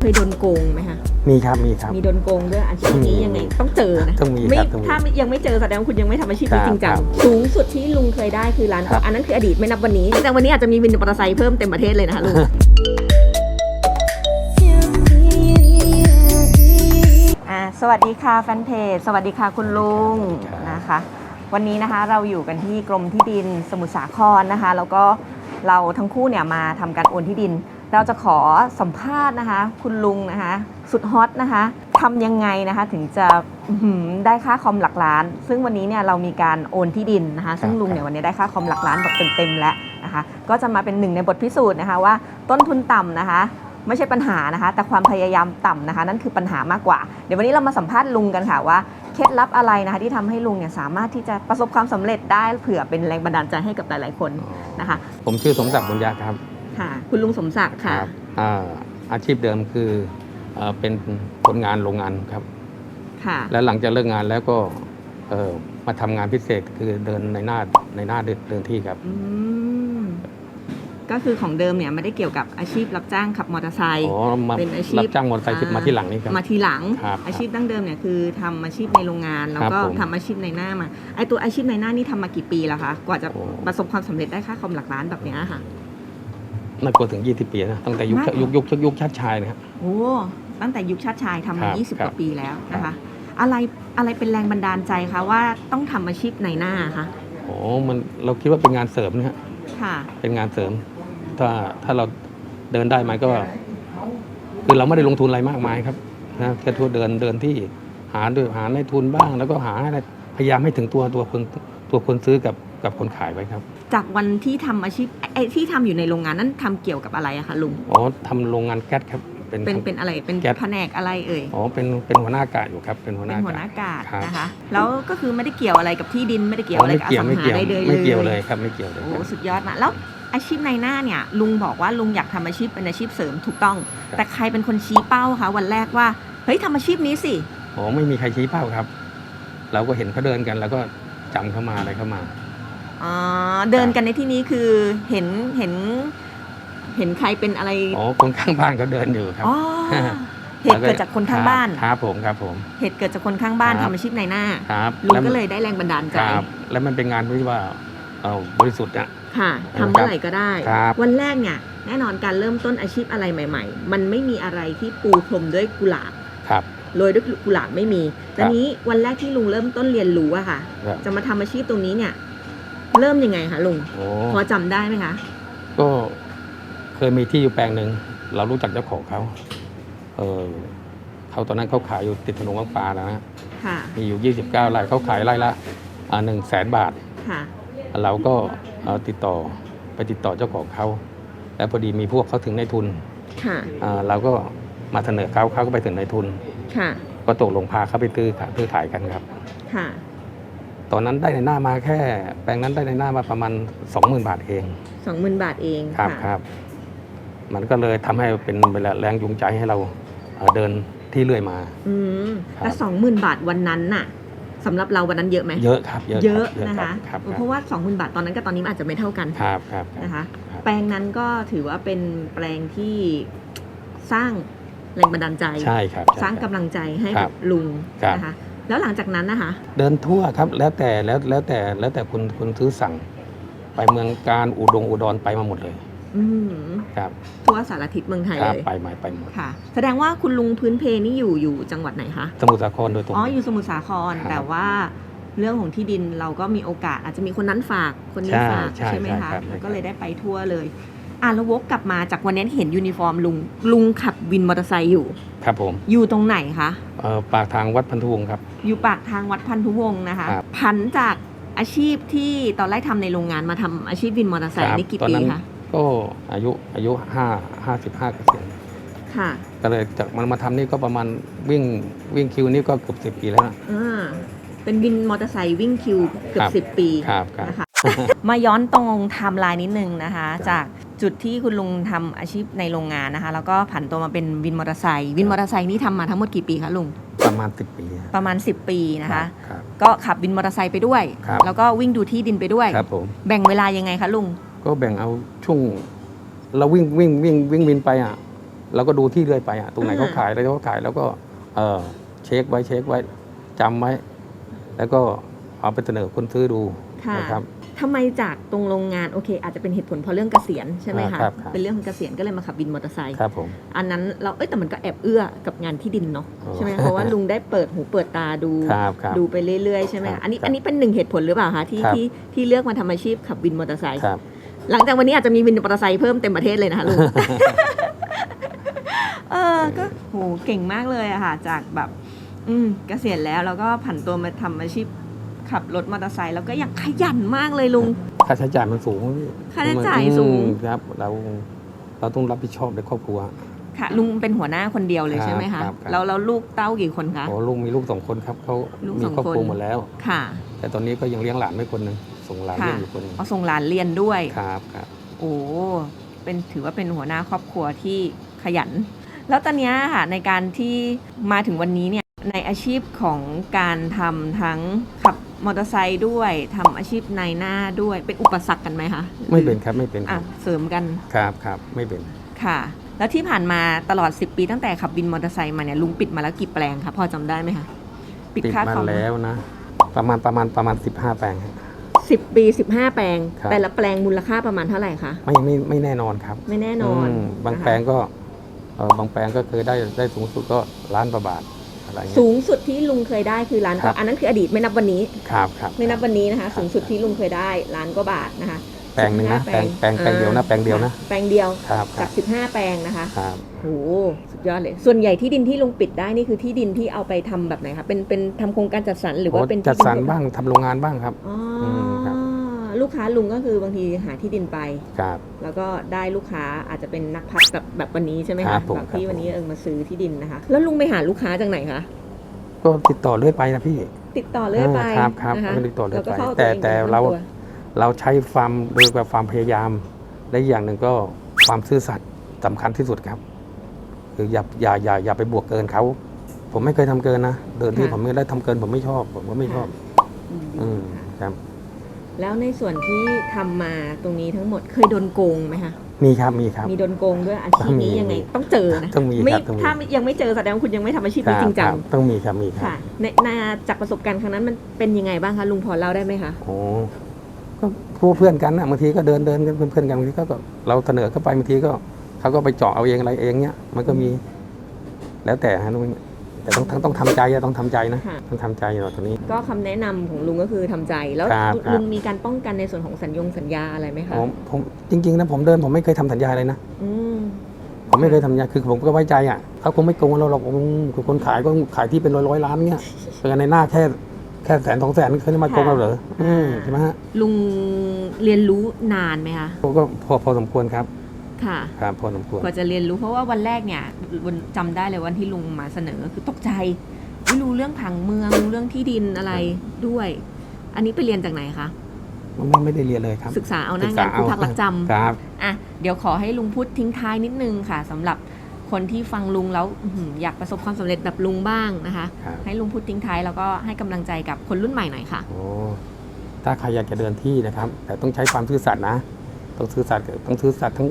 เคยโดนโกงไหมคะ มีครับมีครับ มีโดนโกงด้วยอาชีพนี้ยังไงต้องเจอนะต้องมีไม่ครับต้องมี ถ้ายังไม่เจอแสดงว่าคุณยังไม่ทำอาชีพนี้ครับจริงจังครับสูงสุดที่ลุงเคยได้คือล้านครับอันนั้นคืออดีตไม่นับวันนี้ แต่วันนี้อาจจะมีวินมอเตอร์ไซค์เพิ่มเต็มประเทศเลยนะคะลุงอ่าสวัสดีค่ะแฟนเพจ สวัสดีค่ะคุณลุงครับนะคะ วันนี้นะคะเราอยู่กันที่กรมที่ดินสมุทรสาครนะคะ แล้วก็เราทั้งคู่เนี่ยมาทำการโอนที่ดิน เราจะขอสัมภาษณ์นะคะ คุณลุงนะคะ สุดฮอตนะคะทำยังไงนะคะ ถึงจะอื้อหือได้ค่าคอมหลักล้าน ซึ่งวันนี้เนี่ยเรามีการโอนที่ดินนะคะ ซึ่งลุงเนี่ยวันนี้ได้ค่าคอมหลักล้านแบบเต็มๆแล้วนะคะ ก็จะมาเป็นหนึ่งในบทพิสูจน์นะคะว่าต้นทุนต่ำนะคะไม่ใช่ปัญหานะคะ แต่ความพยายามต่ำนะคะ นั่นคือปัญหามากกว่า เดี๋ยววันนี้เรามาสัมภาษณ์ลุงกันค่ะว่าเคล็ดลับอะไรนะคะที่ทำให้ลุงเนี่ยสามารถที่จะประสบความสำเร็จได้เผื่อเป็นแรงบันดาลใจให้กับหลาย ๆ คนนะคะ ผมชื่อสมศักดิ์บุญญาครับ ค่ะ คุณลุงสมศักดิ์ค่ะอ่าอาชีพเดิมคือเอ่อเป็นคนงานโรงงานครับ ค่ะ แล้วหลังจากเลิกงานแล้วก็เอ่อมาทำงานพิเศษคือเดินในหน้าในหน้าเดินเดินที่ครับ อืม ก็คือของเดิมเนี่ยไม่ได้เกี่ยวกับอาชีพรับจ้างขับมอเตอร์ไซค์ อ๋อมาเป็นอาชีพ รับจ้างมอเตอร์ไซค์ขึ้นมาที่หลังนี่ครับ มาทีหลัง ครับอาชีพดั้งเดิมเนี่ยคือทำอาชีพในโรงงาน แล้วก็ครับผมทำอาชีพในหน้ามา ไอตัวอาชีพในหน้านี่ทำมากี่ปีแล้วคะ กว่าจะโอ้ ประสบความสำเร็จได้ค่าคอมหลักล้านแบบเนี้ยค่ะ น่ากลัวถึง 20 ปีนะตั้งแต่ยุคมากยุคยุคยุคยุคชาติชายนะครับ โอ้ตั้งแต่ยุคชาติชายทำมาครับ20ครักบว่าปีแล้วนะครัคะบอะไรอะไรเป็นแรงบันดาลใจคะว่าต้องทำอาชีพในหน้าคะโอ้มันเราคิดว่าเป็นงานเสริมนะฮะค่ะ เป็นงานเสริม ถ้าถ้าเราเดินได้มันก็ คือเราไม่ได้ลงทุนอะไรมากมายครับนะแค่ทั่วเดินเดินที่หาด้วยหาในทุนบ้าง แล้วก็หาให้ได้พยายามให้ถึงตัวตัวคนตัวคนซื้อกับ กับคนขายไว้ครับ จากวันที่ทำอาชีพไอ้ที่ทำอยู่ในโรงงานนั้นทำเกี่ยวกับอะไรอะคะลุง อ๋อทำโรงงานแก๊สครับ เป็นเป็นเป็นอะไรเป็นแก๊สแผนกอะไรเอ่ย อ๋อเป็นเป็นหัวหน้ากะอยู่ครับ เป็นหัวหเป็น้านหัวหกะน้ากาศครับ นะคะ แล้วก็คือไม่ได้เกี่ยวอะไรกับที่ดินไม่ได้เกี่ยวอะไรกับอสังไม่หาเกี่ยวใดๆไม่เกี่ยวเลยครับไม่เกี่ยวเลยโอ้ครับ สุดยอดมากแล้วอาชีพในหน้าเนี่ย ลุงบอกว่าลุงอยากทำอาชีพเป็นอาชีพเสริมถูกต้อง ครับ แต่ใครเป็นคนชี้เป้าคะวันแรกว่าเฮ้ยทำอาชีพนี้สิอ๋อไม่มีใครชี้เป้าครับ เราก็เห็นเขาเดินกัน แล้วก็จำเข้ามาอะไรเข้ามา อ๋อเดินกันในที่นี้คือเห็นเห็น เห็นใครเป็นอะไรอ๋อคนข้างบ้านเขาเดินอยู่ครับอ๋อเหตุเกิดจากคนข้างบ้านครับผมครับผม เหตุเกิดจากคนข้างบ้านครัทำบอาชีพในหน้าครับลุงแวก็เลยได้แรงบันดาลใจครับแล้วมันเป็นงานที่ว่าเอ่อบริสุทธิ์อะค่ะทำเมื่อไหร่ก็ได้ครับวันแรกเนี่ยแน่นอนการเริ่มต้นอาชีพอะไรใหม่ ๆ มันไม่มีอะไรที่ปูพรมด้วยกุหลาบครับโรยด้วยกุหลาบไม่มีแต่นี้วันแรกที่ลุงเริ่มต้นเรียนรู้อะค่ะครับจะมาทำอาชีพตรงนี้เนี่ย เริ่มยังไงคะลุงโอ้พอจำได้ไหมคะก็เคยมีที่อยู่แปลงหนึ่งเรารู้จักเจ้าของเขาเออเขาตอนนั้นเขาขายอยู่ติดถนนวังปลานะฮะค่ะมีอยู่ 29ไร่เขาขายไร่ละหนึ่งแสนบาท ค่ะเราก็เอ่อติดต่อไปติดต่อเจ้าของเขาแล้วพอดีมีพวกเขาถึงในทุนค่ะอ่าเราก็มาเสนอเขาเขาก็ไปถึงในทุน ค่ะก็ตกลงพาเขาไปซื้อขายซื้อขายกันครับ ค่ะ ตอนนั้นได้ในหน้ามาแค่ แปลงนั้นได้ในหน้ามาประมาณ 20,000 บาทเอง สองหมื่นบาทเองครับค่ะครับ มันก็เลยทำให้เป็นแรงจูงใจให้เราเอ่อเดินที่เรื่อยมา อืมครับ แต่สองหมื่นบาทวันนั้นน่ะสำหรับเราวันนั้นเยอะไหมเยอะครับเยอะเยอะรับนะคะครับเพราะว่าสองหมื่นบาทตอนนั้นกับตอนนี้มันอาจจะไม่เท่ากันครับครับครับ นะคะ ครับ แปลงนั้นก็ถือว่าเป็นแปลงที่สร้างแรงบันดาลใจ ใช่ครับสร้างใช่คกำบลังใจให้ครักับบลุงครับ นะคะ แล้วหลังจากนั้นนะคะ เดินทั่วครับแล้วแต่แล้วแล้วแต่แล้วแต่คุณคุณซื้อสั่ง ไปเมืองการอุดงอุดรไปมาหมดเลยอืมครับทั่วสารทิศเมืองไทยครับเลยไปมาไปหมดค่ะ แสดงว่าคุณลุงพื้นเพนี่อยู่อยู่จังหวัดไหนคะสมุทรสาครโดยตรงอ๋ออยู่สมุทรสาครครับแต่ว่าเรื่องของที่ดินเราก็มีโอกาสอาจจะมีคนนั้นฝากคนนี้ใช่ฝากใช่ใช่ไหมใช่คะครับแล้วก็เลยได้ไปทั่วเลย อะแล้ววกกลับมาจากวันนี้เห็นยูนิฟอร์มลุง ลุงขับวินมอเตอร์ไซค์อยู่ ครับผม อยู่ตรงไหนคะเอ่อปากทางวัดพันธุวงศ์ครับ อยู่ปากทางวัดพันธุวงศ์นะคะครับพันจากอาชีพที่ตอนแรกทำในโรงงานมาทำอาชีพวินมอเตอร์ไซค์ครับนี่กี่ตอนปีนั้นคะก็อายุอายุห้าห้าสิบห้าเกษียณค่ะก็เลยจากมันมาทำนี่ก็ประมาณวิ่งวิ่งคิวนี่ก็เกือบสิบปีแล้วนะ อ่าเป็นวินมอเตอร์ไซค์วิ่งคิวเกือครับบ สิบปี ครับครับ นะคะ มาย้อนตรงไทม์ไลน์นิดนึงนะคะ จาก จุดที่คุณลุงทำอาชีพในโรงงานนะคะ แล้วก็ผันตัวมาเป็นวินมอเตอร์ไซค์วินมอเตอร์ไซค์นี่ทำมาทั้งหมดกี่ปีคะลุงประมาณสิบปีประมาณ 10 ปีนะคะครับก็ขับวินมอเตอร์ไซค์ไปด้วยครับแล้วก็วิ่งดูที่ดินไปด้วยครับผมแบ่งเวลายังไงคะลุงก็แบ่งเอาช่วงเราวิ่งวิ่งวิ่งวิ่งวินไปอะเราก็ดูที่เรื่อยไปอะตรงไหนอ่าเขาขายอะไรเขาขายแล้วก็เออเช็คไว้เช็คไว้จำไว้ แล้วก็เอาไปเสนอคนซื้อดูค่ะนะครับ ทำไมจากตรงโรงงานโอเค อาจจะเป็นเหตุผลเพราะเรื่องเกษียณใช่ไหมอ่าคะครับครับเป็นเรื่องของเกษียณก็เลยมาขับวินมอเตอร์ไซค์ครับผมอันนั้นเราเอ้ยแต่มันก็แอบเอื้อกับงานที่ดินเนาะอ๋อใช่ไหมเพราะว่าลุงได้เปิดหูเปิดตาดูครับครับดูไปเรื่อยๆใช่ไหมครัคะบอันนี้ครับอันนี้เป็นหนึ่งเหตุผลหรือเปล่าคะที่ครับที่ที่เลือกมาทำอาชีพขับวินมอเตอร์ไซค์ครับหลังจากวันนี้อาจจะมีวินมอเตอร์ไซค์เพิ่มเต็มประเทศเลยนะคะลุงเออก็โหเก่งมากเลยอะค่ะ จากแบบ อืมเกษียณแล้วแล้วก็ผันตัวมาทำอาชีพ ขับรถมอเตอร์ไซค์แล้วก็ยังขยันมากเลยลุง ค่าใช้จ่ายมันสูงพี่ค่าใช้จ่ายสูง อืมครับ เราเราต้องรับผิดชอบในครอบครัว ค่ะ ลุงเป็นหัวหน้าคนเดียวเลยใช่ไหมครัคะบครับ แล้วแล้วลูกเต้ากี่คนคะ โอ้ลุงมีลูกสองคนครับเขาลูกมีสองครอบครัวคน หมดแล้ว ค่ะ แต่ตอนนี้ก็ยังเลี้ยงหลานไว้คนหนึ่งส่งหลานค่ะ เลี้ยงอยู่คนหนึงเอาส่งหลานเรียนด้วย ครับครับ โอ้เป็นถือว่าเป็นหัวหน้าครอบครัวที่ขยัน แล้วตอนเนี้ยค่ะในการที่มาถึงวันนี้เนี่ยในอาชีพของการทำทั้งขับ มอเตอร์ไซค์ด้วยทำอาชีพนายหน้าด้วยเป็นอุปสรรคกันไหมคะไม่เป็นครับไม่เป็นคอะรับเสริมกันครับครับไม่เป็น ค่ะ แล้วที่ผ่านมาตลอด 10 ปีตั้งแต่ขับวินมอเตอร์ไซค์มาเนี่ยลุงปิดมาแล้วกี่แปลงคะพอจำได้ไหมคะปิดค่ามาคอมแล้วนะ ประมาณประมาณประมาณสิบห้าแปลงครับ สิบปีสิบห้าแปลง ครับ แต่ละแปลงมูลค่าประมาณเท่าไหร่คะไม่ไม่ไม่แน่นอนครับไม่แน่นอนมบางนะคะแปลงก็เออบางแปลงก็เคยได้ได้สูงสุดก็ล้านกว่าบาท อะไรเงี้สูยงสุดที่ลุงเคยได้คือล้านกครัว่าบอันนั้นคืออดีตไม่นับวันนี้ ครับครับไม่นับวันนี้นะคะครับสูงสุดที่ลุงเคยได้ล้านกว่าบาทนะคะแปลงหนึ่งนะ15แปลงแปลงแปลงเดียวนะอ่าแปลงเดียวนะแปลงเดียวครับคจารักบ15 แปลงนะคะครับโหสุดยอดเลย ส่วนใหญ่ที่ดินที่ลุงปิดได้นี่คือที่ดินที่เอาไปทำแบบไหนคะเป็นเป็นทำโครงการจัดสรรหรือว่าโอ้เป็นที่จัดสรรที่บ้างทำโรงงานบ้างครับ อ๋ออมครับ ลูกค้าลุงก็คือบางทีหาที่ดินไป ครับ แล้วก็ได้ลูกค้าอาจจะเป็นนักพัฒแบบแบบวันนี้ใช่ไหมครัคะบผมแบบที่ครับ วันนี้เอิงมาซื้อที่ดินนะคะ แล้วลุงไปหาลูกค้าจากไหนคะ ก็ติดต่อเรื่อยไปนะพี่ ติดต่อเรื่อยไปอ่าครับครับนะคะก็ติดต่อเรื่อยแล้วก็ไปเข้าแต่วองแต่ป็นเราตัวเราใช้ความโดยกับความพยายาม และอีกอย่างหนึ่งก็ความซื่อสัตย์สำคัญที่สุดครับ คืออย่าอย่าอย่าอย่าไปบวกเกินเขา ผมไม่เคยทำเกินนะ เดินที่ผมไม่ได้ทำเกิน ผมไม่ชอบ ผมก็ไม่ชอบ อืมอืมครับ แล้วในส่วนที่ทำมาตรงนี้ทั้งหมดเคยโดนโกงไหมคะมีครับมีครับ มีโดนโกงด้วยอาชีพนี้มียังไงมีต้องเจอนะต้องมีไม่ครับต้องมี ถ้ายังไม่เจอแสดงว่าคุณยังไม่ทำอาชีพคนี้รับจริงจัคงรับต้องมีครับมีครับ ค่ะในนาจากประสบการณ์ครั้งนั้นมันเป็นยังไงบ้างคะลุงพอเล่าได้ไหมคะโอ้ก็พวกเพื่อนกันนะบางทีก็เดินเดินกันเป็นเพื่อนกันบางทีก็ก็เราเสนอเข้าไปบางทีก็เขาก็ไปเจาะเอาเองอะไรเองเนี้ยมันก็มี แล้วแต่ฮะนุ้ย แต่ต้องต้องต้องทำใจอะต้องทำใจนะค่ะ ต้องทำใจอยู่ตรงนี้ ก็คำแนะนำของลุงก็คือทำใจแล้วครับครับ ลุงมีการป้องกันในส่วนของสัญญงสัญญาอะไรไหมคะผมผมจริง ๆ นะผมเดินผมไม่เคยทำสัญญาเลยนะ อืมผมไม่เคยทำสัญญาคือผมก็ไว้ใจอะเขาคงไม่โกงเราหรอกอืมคือคนขายก็ขายที่เป็นร้อยร้อยๆล้านเงี้ยเป็นในหน้าแค่แค่แสนสองแสนเขาจะมาโกงเราเหรออืมใช่ไหมฮะลุงเรียนรู้นานไหมคะก็พอพอสมควรครับ ค่ะ ครับพอสมควรกว่าจะเรียนรู้เพราะว่าวันแรกเนี่ยวันจำได้เลยวันที่ลุงมาเสนอคือตกใจไม่รู้เรื่องผังเมืองรู้เรื่องที่ดินอะไรด้วย อันนี้ไปเรียนจากไหนคะมันไม่ได้เรียนเลยครับศึกษาเอาหน้าศึกงาษานผู้พักรักจำครับอะเดี๋ยวขอให้ลุงพูดทิ้งท้ายนิดนึงค่ะสำหรับคนที่ฟังลุงแล้วอื้อหืออยากประสบความสำเร็จแบบลุงบ้างนะคะครับให้ลุงพูดทิ้งท้ายแล้วก็ให้กำลังใจกับคนรุ่นใหม่หน่อยค่ะโอ้ถ้าใครอยากจะเดินที่นะครับ แต่ต้องใช้ความซื่อสัตย์นะ ต้องซื่อสัตย์กับต้องซื่อสัตย์ทั้ง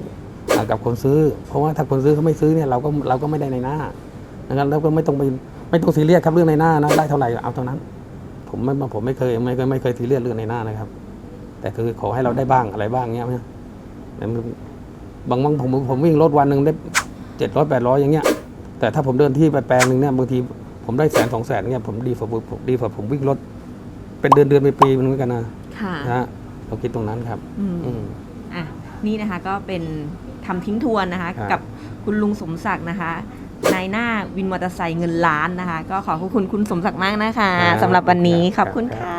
กับคนซื้อ เพราะว่าถ้าคนซื้อเขาไม่ซื้อเนี่ยเราก็เราก็ไม่ได้ในหน้านะครับแล้วก็ไม่ต้องไปไม่ต้องซีเรียสครับเรื่องในหน้านะได้เท่าไหร่เอาเท่านั้น ผมไม่ผมไม่เคยไม่เคยไม่เคยซีเรียสเรื่องในหน้านะครับ แต่คือขอให้เราได้บ้างอะไรบ้างเงี้ยนะแต่มันบางบางผมผมวิ่งรถวันหนึ่งได้เจ็ดร้อยแปดร้อยอย่างเงี้ย แต่ถ้าผมเดินที่ไปแปลงหนึ่งเนี่ยบางทีผมได้แสนสองแสนเนี่ยผมดีกว่าผมดีกว่าผมวิ่งรถ เป็นเดือนเดือนไปปีมันเหมือนกันนะค่ะนะฮะเราคิดตรงนั้นครับ อืมอืมอะนี่นะคะก็เป็น ทำทิ้งทวนนะคะ ครับ กับคุณลุงสมศักดิ์นะคะนายหน้าวินมอเตอร์ไซค์เงินล้านนะคะ ก็ขอขอบคุณคุณสมศักดิ์มากนะคะครับสำหรับวันนี้ขครัอบบคุณค่ะ